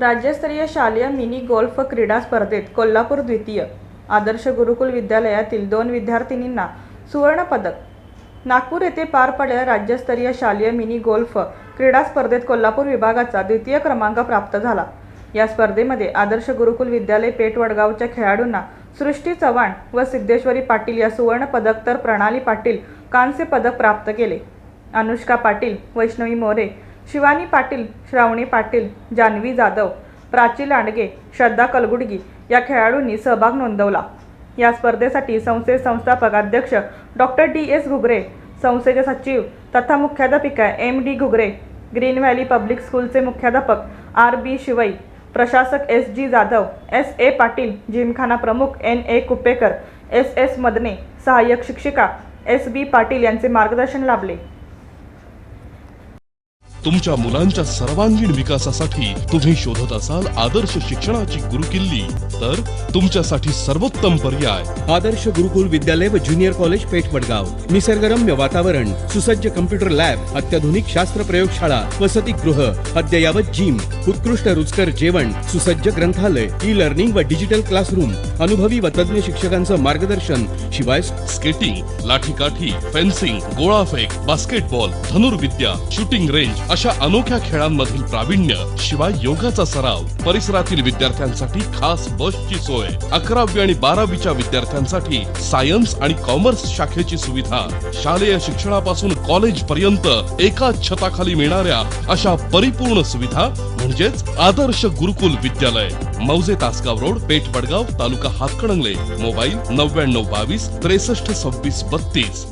राज्यस्तरीय शालेय mini golf क्रीडा स्पर्धेत कोल्हापूर द्वितीय. आदर्श गुरुकुल विद्यालयातील दोन विद्यार्थिनींना सुवर्णपदक नागपूर येथे पार पडलेल्या राज्यस्तरीय शालेय मिनी गोल्फ क्रीडा स्पर्धेत कोल्हापूर विभागाचा द्वितीय क्रमांक प्राप्त झाला. या स्पर्धेमध्ये आदर्श गुरुकुल विद्यालय पेठ वडगावच्या खेळाडूंना सृष्टी चव्हाण व सिद्धेश्वरी पाटील या सुवर्ण पदक तर प्रणाली पाटील कांस्य पदक प्राप्त केले. अनुष्का पाटील वैष्णवी मोरे शिवानी पाटील श्रावणी पाटील जान्हवी जाधव प्राची लांडगे श्रद्धा कलगुडगी या खेळाडूंनी सहभाग नोंदवला. या स्पर्धेसाठी संस्थेचे संस्थापक अध्यक्ष डॉक्टर डी. एस. घुगरे संस्थेचे सचिव तथा मुख्याध्यापिका M. D. Ghugare green valley public स्कूलचे मुख्याध्यापक आर. बी. शिवई प्रशासक S. G. Jadhav S. A. Patil gymkhana प्रमुख N. A. Kupekar S. S. Madane सहाय्यक शिक्षिका एस. बी. पाटील यांचे मार्गदर्शन लाभले. तुमच्या मुलांच्या सर्वांगीण विकासासाठी तुम्ही शोधत असाल आदर्श शिक्षणाची गुरुकिल्ली तर तुमच्यासाठी सर्वोत्तम पर्याय आदर्श गुरुकुल विद्यालय व ज्युनियर कॉलेज पेठ वडगाव. निसर्गरम्य वातावरण सुसज्ज कम्प्युटर लॅब अत्याधुनिक शास्त्र प्रयोगशाळा वसतिगृह अद्ययावत जिम उत्कृष्ट रुचकर जेवण सुसज्ज ग्रंथालय ई लर्निंग व डिजिटल क्लासरूम अनुभवी व तज्ज्ञ शिक्षकांचं मार्गदर्शन शिवाय स्केटिंग लाठीकाठी फेन्सिंग गोळाफेक बास्केटबॉल धनुर्विद्या शूटिंग रेंज अशा अनोख्या खेळांमधील प्रावीण्य शिवाय योगाचा सराव परिसरातील विद्यार्थ्यांसाठी खास बसची सोय. अकरावी आणि बारावीच्या विद्यार्थ्यांसाठी सायन्स आणि कॉमर्स शाखेची सुविधा. शालेय शिक्षणापासून कॉलेज पर्यंत एकाच छताखाली मिळणाऱ्या अशा परिपूर्ण सुविधा म्हणजेच आदर्श गुरुकुल विद्यालय. मौजे तासगाव रोड पेठ वडगाव तालुका हातकणंगले. मोबाईल नव्याण्णव बावीस त्रेसष्ट सव्वीस बत्तीस.